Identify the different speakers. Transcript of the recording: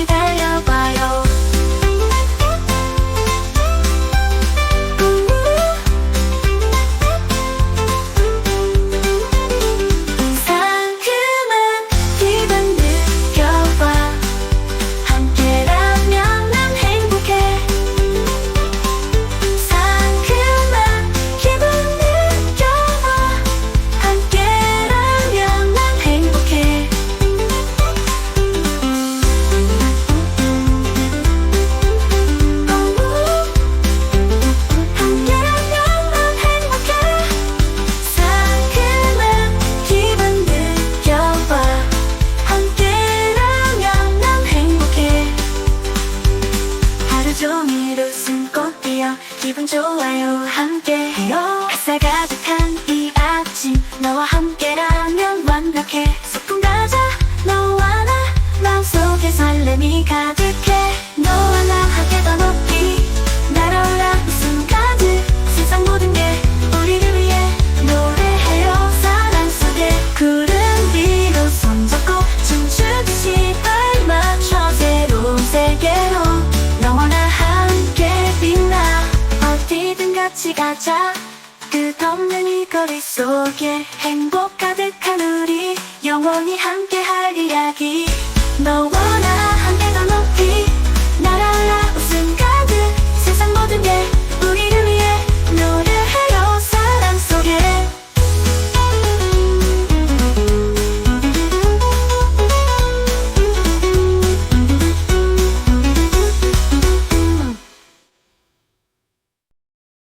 Speaker 1: 같이 달려 하루 종일 웃음 꽃 피어 기분 좋아요. 함께해요. 햇살 가득한 이 아침 너와 함께라면 완벽해. 소풍 가자 너와 나. 마음속에 설렘이 가득 어디든 같이 가자. 끝없는 이 거리 속에 행복 가득한 우리 영원히 함께